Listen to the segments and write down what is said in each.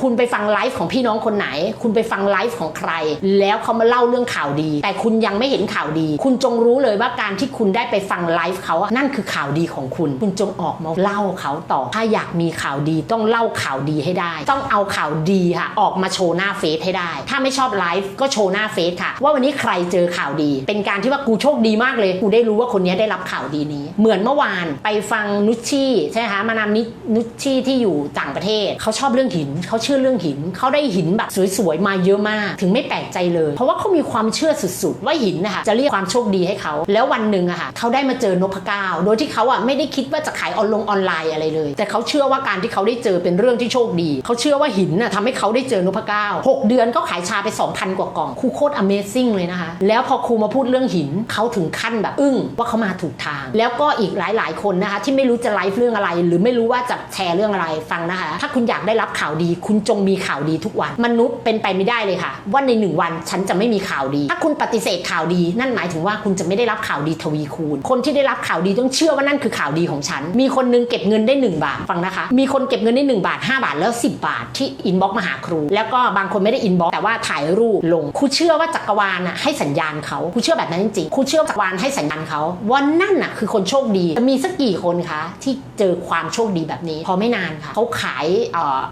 คุณไปฟังไลฟ์ของพี่น้องคนไหน คุณไปฟังไลฟ์ของใคร แล้วเขามาเล่าเรื่องข่าวดี แต่คุณยังไม่เห็นข่าวดี คุณจงรู้เลยว่าการที่คุณได้ไปฟังไลฟ์เขานั่นคือข่าวดีของคุณ คุณจงออกมาเล่าเขาต่อ ถ้าอยากมีข่าวดีต้องเล่าข่าวดีให้ได้ ต้องเอาข่าวดีค่ะออกมาโชว์หน้าเฟซให้ได้ ถ้าไม่ชอบไลฟ์ก็โชว์หน้าเฟซค่ะ ว่าวันนี้ใครเจอข่าวดี เป็นการที่ว่ากูโชคดีมากเลย กูได้รู้ว่าคนนี้ได้รับข่าวดีนี้ เหมือนเมื่อวานไปฟังนุชชี่ใช่ไหมคะมานามนินุชชี่ที่อยู่ต่างประเทศเขาชอบเรื่องหินเขาชื่อเรื่องหินเขาได้หินแบบสวยๆมาเยอะมาก ถึงไม่แปลกใจเลย เพราะว่าเขามีความเชื่อสุดๆ ว่าหินนะคะจะเรียกความโชคดีให้เขาแล้ววันหนึ่งอะค่ะเขาได้มาเจอนพเก้าโดยที่เขาอะไม่ได้คิดว่าจะขายออนลงออนไลน์อะไรเลย แต่เขาเชื่อว่าการที่เขาได้เจอเป็นเรื่องที่โชคดีเขาเชื่อว่าหินน่ะทำให้เขาได้เจอนพเก้าหกเดือนก็ขายชาไป 2,000 กว่ากล่องครูโคตร Amazing เลยนะคะ แล้วพอครูมาพูดเรื่องหินเขาถึงขั้นแบบอึ้งว่าเขามาถูกทาง แล้วก็อีกหลาย ๆ คนนะคะที่ไม่รู้จะไลฟ์เรื่องอะไร หรือไม่รู้ว่าจะแชร์เรื่องอะไรฟังนะคะ ถ้าคุณอยากได้รับข่าวดีคุณจงมีข่าวดีทุกวัน มนุษย์เป็นไปไม่ได้เลยค่ะ ว่าในหนึ่งวันฉันจะไม่มีข่าวดี ถ้าคุณปฏิเสธข่าวดี นั่นหมายถึงว่าคุณจะไม่ได้รับข่าวดีทวีคูณ คนที่ได้รับข่าวดีต้องเชื่อว่านั่นคือข่าวดีของฉัน มีคนนึงเก็บเงินได้ 1 บาทฟังนะคะ มีคนเก็บเงินได้ 1 บาท 5 บาทแล้ว 10 บาท ที่อินบ็อกมาหาครู แล้วก็บางคนไม่ได้อินบ็อกแต่ว่าถ่ายรูปลงครูเชื่อว่าจักรวาลน่ะให้สัญญาณเขาครูเชื่อแบบนั้นจริงๆครูเชื่อจักรวาลให้สัญญาณเขาว่านั่นน่ะคือคนโชคดีจะมีสักกี่คนคะที่เจอความโชคดีแบบนี้ พอไม่นานค่ะเขาขาย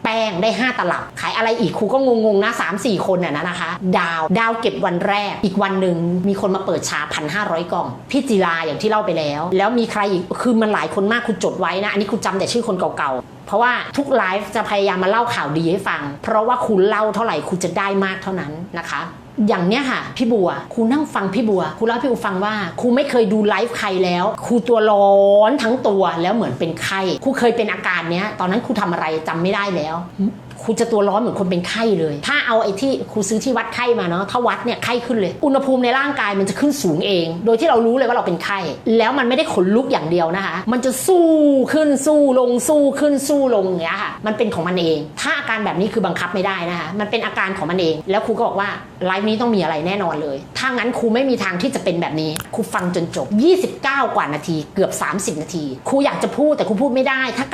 แป้งได้5 ตลับ ขายอะไรอีกครูก็งงๆนะ3 4 คนน่ะนะนะคะ ดาวดาวเก็บวันแรก อีกวันหนึ่งมีคนมาเปิดชาพันห้าร้อยกล่อง พี่จีราอย่างที่เล่าไปแล้ว แล้วมีใครอีกคือมันหลายคนมากคุณจดไว้นะ อันนี้คุณจำแต่ชื่อคนเก่าๆ เพราะว่าทุกไลฟ์จะพยายามมาเล่าข่าวดีให้ฟัง เพราะว่าคุณเล่าเท่าไหร่คุณจะได้มากเท่านั้นนะคะ อย่างเนี้ยค่ะ พี่บัวครูนั่งฟังพี่บัวครูเล่าพี่บัวฟังว่าครูไม่เคยดูไลฟ์ใครแล้วครูตัวร้อนทั้งตัวแล้วเหมือนเป็นไข้ครูเคยเป็นอาการเนี้ย ตอนนั้นครูทำอะไรจำไม่ได้แล้วครูจะตัวร้อนเหมือนคนเป็นไข้เลย ถ้าเอาไอ้ที่ครูซื้อที่วัดไข้มาเนาะ ถ้าวัดเนี่ยไข้ขึ้นเลย อุณหภูมิในร่างกายมันจะขึ้นสูงเอง โดยที่เรารู้เลยว่าเราเป็นไข้ แล้วมันไม่ได้ขนลุกอย่างเดียวนะคะ มันจะสู้ขึ้นสู้ลงสู้ขึ้นสู้ลงอย่างเงี้ยค่ะ มันเป็นของมันเอง ถ้าอาการแบบนี้คือบังคับไม่ได้นะคะ มันเป็นอาการของมันเอง แล้วครูก็บอกว่าไลฟ์นี้ต้องมีอะไรแน่นอนเลย ถ้างั้นครูไม่มีทางที่จะเป็นแบบนี้ ครูฟังจนจบ 29 กว่านาทีเกือบ 30 นาที ครูอยากจะพูดแต่ครูพูดไม่ได้ ถ้า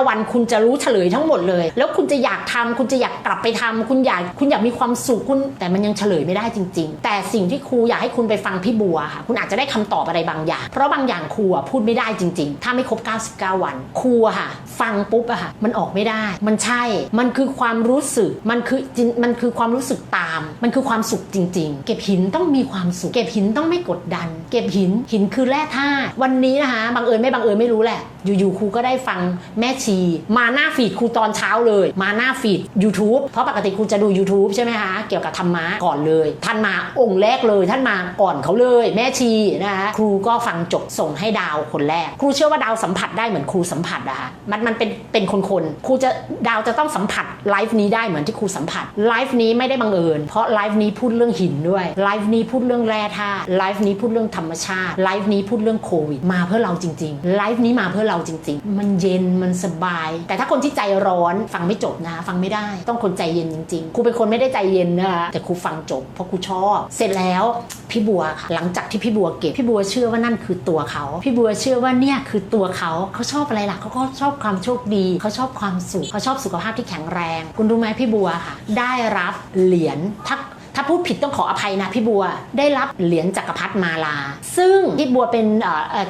99 วันคุณจะรู้เฉลยทั้งหมดเลย แล้วคุณจะอยากทำคุณจะอยากกลับไปทำคุณอยากคุณอยากมีความสุขคุณ แต่มันยังเฉลยไม่ได้จริง ๆ แต่สิ่งที่ครูอยากให้คุณไปฟังพี่บัวค่ะ คุณอาจจะได้คำตอบอะไรบางอย่าง เพราะบางอย่างครูอะพูดไม่ได้จริง ๆ ถ้าไม่ครบ 99 วันครูค่ะ ฟังปุ๊บอะค่ะมันออกไม่ได้ มันใช่ มันคือความรู้สึกมันคือมันคือความรู้สึกตาม มันคือความสุขจริง ๆ เก็บหินต้องมีความสุข เก็บหินต้องไม่กดดัน เก็บหินหินคือแร่ธาตุวันนี้นะคะบังเอิญไม่บังเอิญไม่รู้แหละ อยู่ๆครูก็ได้ฟังแม่ชี มาหน้าฟีดครูตอนเช้าเลย มาหน้าฟีด YouTube เพราะปกติครูจะดู YouTube ใช่ไหมคะ เกี่ยวกับธรรมะก่อนเลย ท่านมาองค์แรกเลย ท่านมาก่อนเขาเลย แม่ชีนะคะครูก็ฟังจบส่งให้ดาวคนแรก ครูเชื่อว่าดาวสัมผัสได้เหมือนครูสัมผัสนะคะมันมันเป็นเป็นคนๆครูจะดาวจะต้องสัมผัสไลฟ์นี้ได้เหมือนที่ครูสัมผัสไลฟ์นี้ไม่ได้บังเอิญเพราะไลฟ์นี้พูดเรื่องหินด้วยไลฟ์นี้พูดเรื่องแร่ธาตุไลฟ์นี้พูดเรื่องธรรมชาติไลฟ์นี้พูดเรื่องโควิดมาเพื่อเราจริงๆไลฟ์นี้มาเพื่อเราจริง ๆ มันเย็นมันสบาย แต่ถ้าคนที่ใจร้อนฟังไม่จบนะฟังไม่ได้ต้องคนใจเย็นจริงๆครูเป็นคนไม่ได้ใจเย็นนะคะแต่ครูฟังจบเพราะครูชอบ เสร็จแล้วพี่บัวค่ะหลังจากที่พี่บัวเก็บพี่บัวเชื่อว่านั่นคือตัวเขา พี่บัวเชื่อว่าเนี่ยคือตัวเขาเขาชอบอะไรล่ะเขาก็ชอบความโชคดีเขาชอบความสุขเขาชอบสุขภาพที่แข็งแรง คุณรู้ไหมพี่บัวค่ะ ได้รับเหรียญทัก ถ้าพูดผิดต้องขออภัยนะพี่บัวได้รับเหรียญจักรพรรดิมาลา ซึ่งพี่บัวเป็น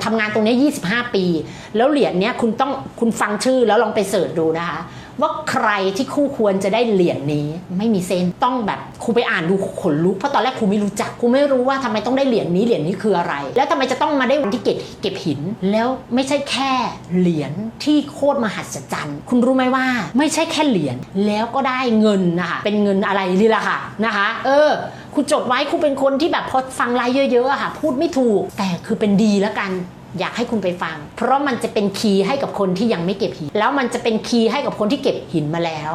ทำงานตรงนี้ 25 ปี แล้วเหรียญเนี้ยคุณต้องคุณฟังชื่อแล้วลองไปเสิร์ชดูนะคะ ว่าใครที่คู่ควรจะได้เหรียญนี้ ไม่มีเส้นต้องแบบครูไปอ่านดูขนลุกเพราะตอนแรกครูไม่รู้จักครูไม่รู้ว่าทำไมต้องได้เหรียญนี้เหรียญนี้คืออะไร แล้วทำไมจะต้องมาได้วันที่เก็บเก็บหิน แล้วไม่ใช่แค่เหรียญที่โคตรมหัศจรรย์ คุณรู้ไหมว่าไม่ใช่แค่เหรียญแล้วก็ได้เงินนะคะเป็นเงินอะไรนี่แหละค่ะนะคะ เออครูจดไว้ครูเป็นคนที่แบบพอฟังไลฟ์เยอะๆอะค่ะ พูดไม่ถูกแต่คือเป็นดีแล้วกัน อยากให้คุณไปฟัง เพราะมันจะเป็นคีย์ให้กับคนที่ยังไม่เก็บหิน แล้วมันจะเป็นคีย์ให้กับคนที่เก็บหินมาแล้ว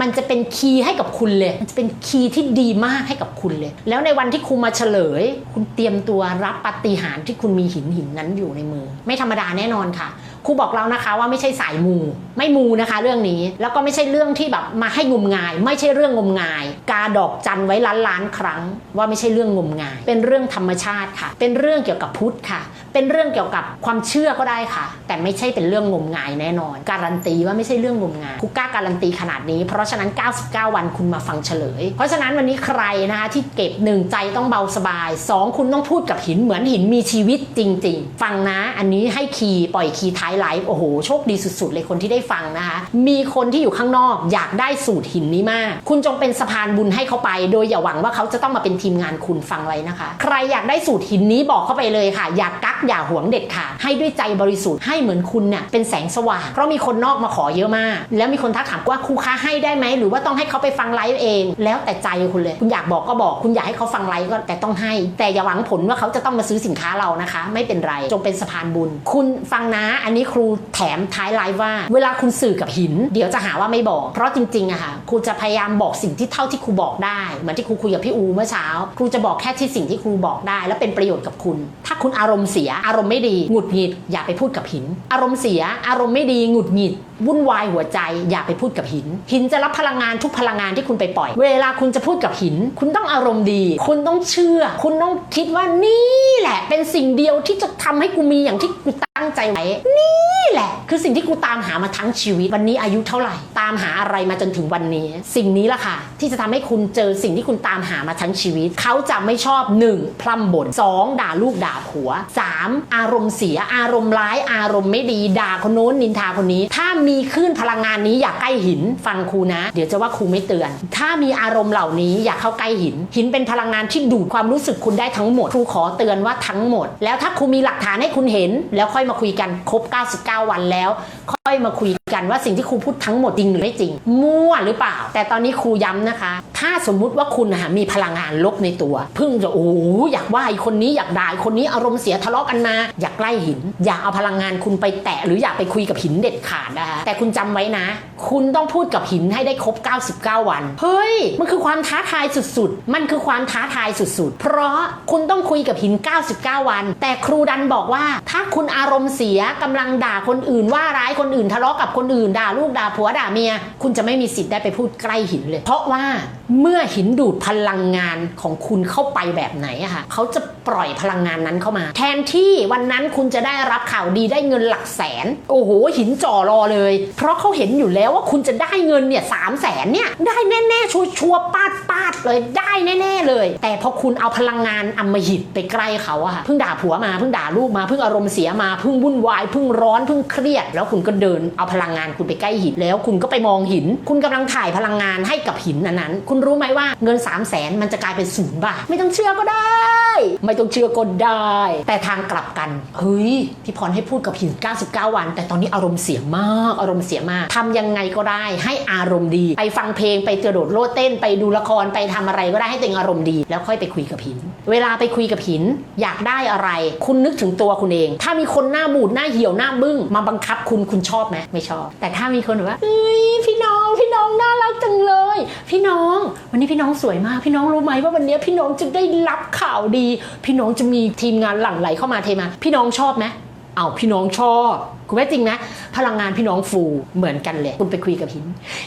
มันจะเป็นคีย์ให้กับคุณเลย มันจะเป็นคีย์ที่ดีมากให้กับคุณเลย แล้วในวันที่ครูมาเฉลย คุณเตรียมตัวรับปฏิหารที่คุณมีหินหินนั้นอยู่ในมือ ไม่ธรรมดาแน่นอนค่ะครูบอกเรานะคะว่าไม่ใช่สายมู ไม่มูนะคะ เรื่องนี้แล้วก็ไม่ใช่เรื่องที่แบบมาให้งมงาย ไม่ใช่เรื่องงมงาย กาดอกจันไว้ล้านล้านครั้ง ว่าไม่ใช่เรื่องงมงาย เป็นเรื่องธรรมชาติค่ะ เป็นเรื่องเกี่ยวกับพุทธค่ะ เป็นเรื่องเกี่ยวกับความเชื่อก็ได้ค่ะ แต่ไม่ใช่เป็นเรื่องงมงายแน่นอน การันตีว่าไม่ใช่เรื่องงมงายครูกล้าการันตีขนาดนี้ เพราะฉะนั้น 99 วันคุณมาฟังเฉลย เพราะฉะนั้นวันนี้ใครนะคะที่เก็บหนึ่งใจต้องเบาสบาย 2 คุณต้องพูดกับหินเหมือนหินมีชีวิตจริง ๆ ฟังนะ อันนี้ให้คีย์ปล่อยคีย์ท้ายไลฟ์โอ้โหโชคดีสุดๆเลยคนที่ได้ฟังนะคะ มีคนที่อยู่ข้างนอกอยากได้สูตรหินนี้มาก คุณจงเป็นสะพานบุญให้เขาไป โดยอย่าหวังว่าเขาจะต้องมาเป็นทีมงานคุณฟังไว้นะคะ ใครอยากได้สูตรหินนี้บอกเข้าไปเลยค่ะ อย่ากักอย่าหวงเด็ดขาดให้ด้วยใจบริสุทธิ์ให้เหมือนคุณเนี่ยเป็นแสงสว่างเพราะมีคนนอกมาขอเยอะมาก แล้วมีคนทักถามว่าครูคะให้ได้ไหมหรือว่าต้องให้เขาไปฟังไลฟ์เอง แล้วแต่ใจคุณเลยคุณอยากบอกก็บอกคุณอยากให้เขาฟังไลฟ์ก็แต่ต้องให้ แต่อย่าหวังผลว่าเขาจะต้องมาซื้อสินค้าเรานะคะ ไม่เป็นไรจงเป็นสะพานบุญ คุณฟังนะอันนี้ครูแถมท้ายไลฟ์ว่า เวลาคุณสื่อกับหิน เดี๋ยวจะหาว่าไม่บอก เพราะจริงๆอะค่ะครูจะพยายามบอกสิ่งที่เท่าที่ครูบอกได้เหมือนที่ครูคุยกับพี่อูเมื่อเช้า ครูจะบอกแค่ที่สิ่งที่ครูบอกได้ และเป็นประโยชน์กับคุณ ถ้าคุณอารมณ์เสียอารมณ์ไม่ดีหงุดหงิดอย่าไปพูดกับหิน อารมณ์เสียอารมณ์ไม่ดีหงุดหงิดวุ่นวายหัวใจ อย่าไปพูดกับหิน หินจะรับพลังงานทุกพลังงานที่คุณไปปล่อย เวลาคุณจะพูดกับหิน คุณต้องอารมณ์ดี คุณต้องเชื่อ คุณต้องคิดว่านี่แหละ เป็นสิ่งเดียวที่จะทำให้กูมีอย่างที่กูตั้งใจไว้นี่แหละ คือสิ่งที่กูตามหามาทั้งชีวิตวันนี้อายุเท่าไหร่ ตามหาอะไรมาจนถึงวันนี้ สิ่งนี้ละค่ะ ที่จะทำให้คุณเจอสิ่งที่คุณตามหามาทั้งชีวิต เขาจะไม่ชอบ 1. พร่ำบ่น 2. ด่าลูกด่าผัว 3. อารมณ์เสียอารมณ์ร้ายอารมณ์ไม่ดีด่าคนโน้นนินทาคนนี้ ถ้ามีคลื่นพลังงานนี้อย่าใกล้หินฟังครูนะ เดี๋ยวจะว่าครูไม่เตือน ถ้ามีอารมณ์เหล่านี้อย่าเข้าใกล้หิน หินเป็นพลังงานที่ดูดความรู้สึกคุณได้ทั้งหมดครูขอเตือนว่าทั้งหมด แล้วถ้าครูมีหลักฐานให้คุณเห็น แล้วค่อยมาคุยกันครบ 99 วันแล้ว ค่อยมาคุย กันว่าสิ่งที่ครูพูดทั้งหมดจริงหรือไม่จริง มั่วหรือเปล่า แต่ตอนนี้ครูย้ำนะคะ ถ้าสมมุติว่าคุณนะมีพลังงานลบในตัวเพิ่งจะโอ้อยากว่าไอคนนี้อยากด่าคนนี้อารมณ์เสียทะเลาะกันมา อยากใกล้หิน อย่าเอาพลังงานคุณไปแตะหรืออยากไปคุยกับหินเด็ดขาดนะคะแต่คุณจำไว้นะ คุณต้องพูดกับหินให้ได้ครบ 99 วัน เฮ้ย มันคือความท้าทายสุดๆ มันคือความท้าทายสุดๆ เพราะคุณต้องคุยกับหิน 99 วัน แต่ครูดันบอกว่า ถ้าคุณอารมณ์เสียกำลังด่าคนอื่นว่าร้ายคนอื่นทะเลาะกับคนอื่นด่าลูกด่าผัวด่าเมีย คุณจะไม่มีสิทธิ์ได้ไปพูดใกล้หินเลย เพราะว่าเมื่อหินดูดพลังงานของคุณเข้าไปแบบไหนอะค่ะเขาจะปล่อยพลังงานนั้นเข้ามา แทนที่วันนั้นคุณจะได้รับข่าวดีได้เงินหลักแสน โอ้โหหินจ่อรอเลย เพราะเขาเห็นอยู่แล้วว่าคุณจะได้เงินเนี่ยสามแสนเนี่ยได้แน่ๆชัวชัวร์ปาดปาดเลยได้แน่ๆเลย แต่พอคุณเอาพลังงานอมหิตไปใกล้เขาอะค่ะเพิ่งด่าผัวมาเพิ่งด่าลูกมาเพิ่งอารมณ์เสียมาเพิ่งวุ่นวายเพิ่งร้อนเพิ่งเครียด แล้วคุณก็เดินเอาพลังงานคุณไปใกล้หิน แล้วคุณก็ไปมองหิน คุณกำลังถ่ายพลังงานให้กับหินนั้นๆคุณรู้ไหมว่าเงิน3 0 0แสนมันจะกลายเป็นศูนย์บาทไม่ต้องเชื่อก็ได้ ไม่ต้องเชื่อก็ได้ แต่ทางกลับกันเฮ้ยพี่พรให้พูดกับหิน 99 วัน แต่ตอนนี้อารมณ์เสียมากอารมณ์เสียมากทำยังไงก็ได้ ให้อารมณ์ดี ไปฟังเพลงไปกระโดดโลดเต้น ไปดูละครไปทำอะไรก็ได้ให้ตัวเองอารมณ์ดี แล้วค่อยไปคุยกับหิน เวลาไปคุยกับหิน อยากได้อะไร คุณนึกถึงตัวคุณเอง ถ้ามีคนหน้าบูดหน้าเหี่ยวหน้าบึ้งมาบังคับคุณคุณชอบไหมไม่ชอบ แต่ถ้ามีคนแบบว่าเอ้ยพี่น้องพี่น้องน่ารักจังเลย พี่น้อง วันนี้พี่น้องสวยมาก พี่น้องรู้ไหมว่าวันนี้พี่น้องจะได้รับข่าวดี พี่น้องจะมีทีมงานหลั่งไหลเข้ามาเทมา พี่น้องชอบไหม เอาพี่น้องชอบคุณแม่จริงนะ พลังงานพี่น้องฟูเหมือนกันเลยคุณไปคุยกับหิน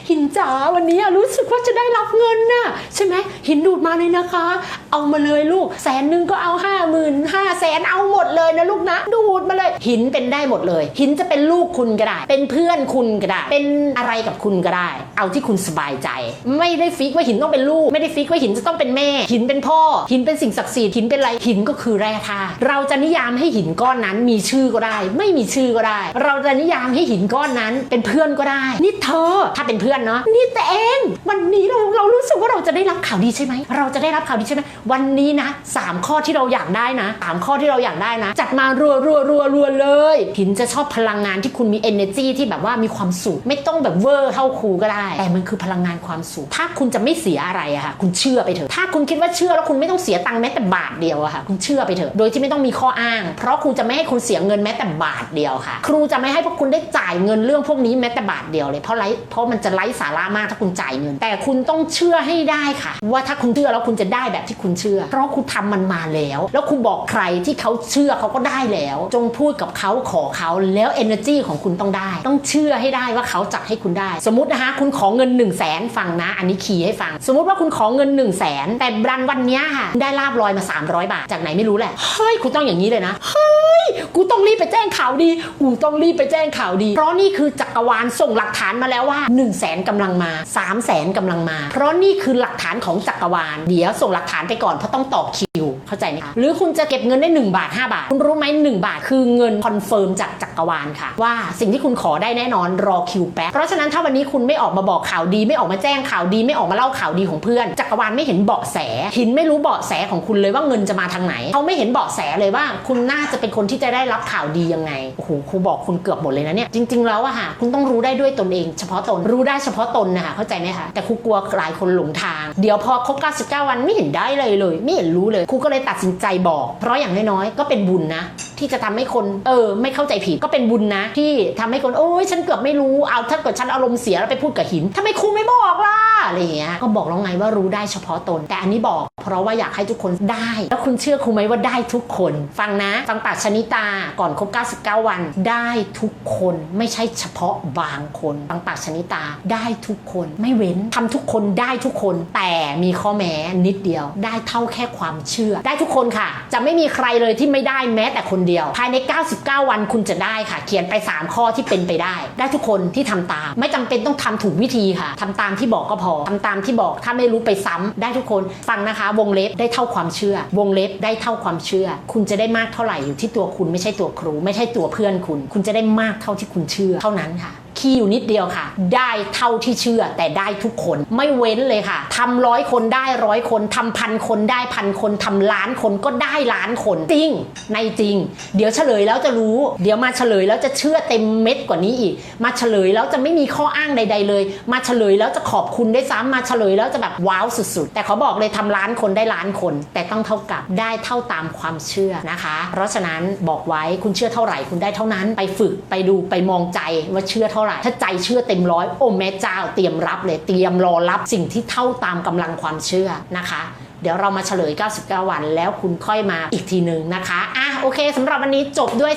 หินจ๋าวันนี้รู้สึกว่าจะได้รับเงินน่ะใช่ไหมหินดูดมาเลยนะคะ เอามาเลยลูกแสนหนึ่งก็เอาห้าหมื่นห้าแสนเอาหมดเลยนะลูกนะ ดูดมาเลย หินเป็นได้หมดเลย หินจะเป็นลูกคุณก็ได้ เป็นเพื่อนคุณก็ได้ เป็นอะไรกับคุณก็ได้ เอาที่คุณสบายใจ ไม่ได้ฟิกว่าหินต้องเป็นลูก ไม่ได้ฟิกว่าหินจะต้องเป็นแม่ หินเป็นพ่อ หินเป็นสิ่งศักดิ์สิทธิ์หินเป็นอะไรหินก็คือแร่ธาตุเราจะนิยามให้หินก้อนนั้นมีชื่อก็ได้ ไม่มีชื่อก็ได้ เราจะนิยามให้หินก้อนนั้นเป็นเพื่อนก็ได้ นี่เธอถ้าเป็นเพื่อนเนาะนี่แต่เองวันนี้เราเรารู้สึกว่าเราจะได้รับข่าวดีใช่ไหมเราจะได้รับข่าวดีใช่ไหมวันนี้นะสามข้อที่เราอยากได้นะสามข้อที่เราอยากได้นะ จัดมารัวรัวรัวรัวเลย หินจะชอบพลังงานที่คุณมี energy ที่แบบว่ามีความสุขไม่ต้องแบบเวอร์เท่าครูก็ได้ แต่มันคือพลังงานความสุขถ้าคุณจะไม่เสียอะไรอะค่ะคุณเชื่อไปเถอะถ้าคุณคิดว่าเชื่อแล้วคุณไม่ต้องเสียตังค์แม้แต่บาทเดียวอะค่ะคุณเชื่อไปเถอะโดยที่ไม่ต้องมีข้ออ้าง เพราะครูจะไม่ให้คุณเสียเงินแม้แต่บาทเดียวค่ะ ครูจะไม่ให้พวกคุณได้จ่ายเงินเรื่องพวกนี้แม้แต่บาทเดียวเลยเพราะไรเพราะมันจะไร้สาระมากถ้าคุณจ่ายเงิน แต่คุณต้องเชื่อให้ได้ค่ะ ว่าถ้าคุณเชื่อแล้วคุณจะได้แบบที่คุณเชื่อ เพราะคุณทำมันมาแล้ว แล้วคุณบอกใครที่เขาเชื่อเขาก็ได้แล้ว จงพูดกับเขาขอเขาแล้ว energy ของคุณต้องได้ ต้องเชื่อให้ได้ว่าเขาจัดให้คุณได้ สมมตินะคะคุณขอเงิน1นึ่งแสนฟังนะ อันนี้คีย์ให้ฟัง สมมติว่าคุณขอเงิน1นึ่งแสนแต่รันวันนี้ค่ะได้ลาบลอยมา 300 บาท จากไหนไม่รู้แหละเฮ้ยคุณต้องอย่างนี้เลยนะเฮ้ยกูต้องรีบไปแจ้งข่าวดี อูต้องรีบไปแจ้งข่าวดี เพราะนี่คือจักรวาลส่งหลักฐานมาแล้วว่า1นึ่งแสนกำลังมา 3 0 0แสนกำลังมา เพราะนี่คือหลักฐานของจักรวาล เดี๋ยวส่งหลักฐานไปก่อนเพราะต้องต่อคิว เข้าใจไหมคะหรือคุณจะเก็บเงินได้ 1 บาท 5 บาท คุณรู้ไหม1บาทคือเงินคอนเฟิร์มจากจักรวาลค่ะ ว่าสิ่งที่คุณขอได้แน่นอนรอคิวแป๊บเพราะฉะนั้นถ้าวันนี้คุณไม่ออกมาบอกข่าวดี ไม่ออกมาแจ้งข่าวดี ไม่ออกมาเล่าข่าวดีของเพื่อน จักรวาลไม่เห็นเบาะแสหินไม่รู้เบาะแสของคุณเลยว่าเงินจะมาทางไหนเขาไม่เห็นเบาะแสเลยว่า คุณน่าจะเป็นคนที่จะได้รับข่าวดียังไงโอ้โหครูบอกคุณเกือบหมดเลยนะเนี่ยจริงๆแล้วอะค่ะคุณต้องรู้ได้ด้วยตนเอง เฉพาะตนรู้ได้เฉพาะตนนะคะเข้าใจไหมคะแต่ครูกลัวหลายคนหลงทาง เดี๋ยวพอครบ99 วันไม่เห็นได้เลยเลย ไม่เห็นรู้เลยครูก็เลยตัดสินใจบอก เพราะอย่างน้อยๆก็เป็นบุญนะที่จะทำให้คนเออไม่เข้าใจผิดก็เป็นบุญนะ ที่ทำให้คนโอ้ยฉันเกือบไม่รู้เอาถ้าเกิดฉันอารมณ์เสียแล้วไปพูดกับหินทำไมครูไม่บอกล่ะอะไรเงี้ยก็บอกแล้วไงว่ารู้ได้เฉพาะตน แต่อันนี้บอก เพราะว่าอยากให้ทุกคนได้ แล้วคุณเชื่อครูไหมว่าได้ทุกคน ฟังนะฟังปากชนิตาก่อนครบ 99 วัน ได้ทุกคนไม่ใช่เฉพาะบางคนฟังปากชนิตาได้ทุกคนไม่เว้นทำทุกคนได้ทุกคน แต่มีข้อแม้นิดเดียว ได้เท่าแค่ความเชื่อ ได้ทุกคนค่ะ จะไม่มีใครเลยที่ไม่ได้แม้แต่คนเดียว ภายใน 99 วันคุณจะได้ค่ะ เขียนไป 3 ข้อที่เป็นไปได้ ได้ทุกคนที่ทำตาม ไม่จำเป็นต้องทำถูกวิธีค่ะทำตามที่บอกก็พอทำตามที่บอกถ้าไม่รู้ไปซ้ำได้ทุกคนฟังนะคะ วงเล็บได้เท่าความเชื่อ วงเล็บได้เท่าความเชื่อ คุณจะได้มากเท่าไหร่อยู่ที่ตัวคุณไม่ใช่ตัวครู ไม่ใช่ตัวเพื่อนคุณ คุณจะได้มากเท่าที่คุณเชื่อเท่านั้นค่ะ คีย์อยู่นิดเดียวค่ะ ได้เท่าที่เชื่อแต่ได้ทุกคนไม่เว้นเลยค่ะทำร้อยคนได้ร้อยคนทำพันคนได้พันคนทำล้านคนก็ได้ล้านคนจริงในจริง เดี๋ยวเฉลยแล้วจะรู้ เดี๋ยวมาเฉลยแล้วจะเชื่อเต็มเม็ดกว่านี้อีก มาเฉลยแล้วจะไม่มีข้ออ้างใด ๆ เลย มาเฉลยแล้วจะขอบคุณได้ซ้ำมาเฉลยแล้วจะแบบว้าวสุด ๆ แต่ขาบอกเลยทำล้านคนได้ล้านคน แต่ต้องเท่ากับได้เท่าตามความเชื่อนะคะ เพราะฉะนั้นบอกไว้คุณเชื่อเท่าไหร่คุณได้เท่านั้นไปฝึกไปดูไปมองใจว่าเชื่อเท่าไหร่ ถ้าใจเชื่อเต็มร้อยโอ้แม่เจ้าเตรียมรับเลยเตรียมรอรับสิ่งที่เท่าตามกำลังความเชื่อนะคะเดี๋ยวเรามาเฉลย 99 วัน แล้วคุณค่อยมาอีกทีหนึ่งนะคะ อะ โอเคสำหรับวันนี้จบด้วย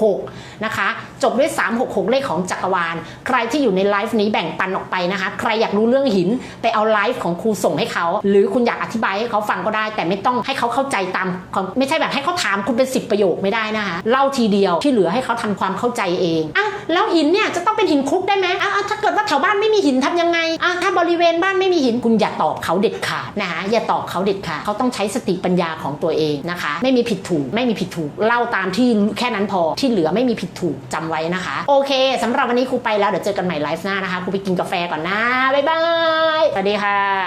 366 นะคะ จบด้วย 366 เลขของจักรวาล ใครที่อยู่ในไลฟ์นี้แบ่งปันออกไปนะคะ ใครอยากรู้เรื่องหินไปเอาไลฟ์ของครูส่งให้เขา หรือคุณอยากอธิบายให้เขาฟังก็ได้ แต่ไม่ต้องให้เขาเข้าใจตามไม่ใช่แบบให้เขาถามคุณเป็น 10 ประโยคไม่ได้นะคะ เล่าทีเดียวที่เหลือให้เขาทำความเข้าใจเองอะแล้วหินเนี่ยจะต้องเป็นหินคลุกได้ไหมอะถ้าเกิดว่าแถวบ้านไม่มีหินทำยังไงอะถ้าบริเวณบ้านไม่มีหินคุณอย่าตอบเขาเด็ดขาดนะคะอย่าตอบเขาเด็ดขาดเขาต้องใช้สติปัญญาของตัวเองนะคะ ไม่มีผิดถูกไม่มีผิดถูกเล่าตามที่แค่นั้นพอที่เหลือไม่มีผิดถูกจำไว้นะคะ โอเคสำหรับวันนี้ครูไปแล้วเดี๋ยวเจอกันใหม่ไลฟ์หน้านะคะครูไปกินกาแฟก่อนนะบ๊ายบายสวัสดีค่ะ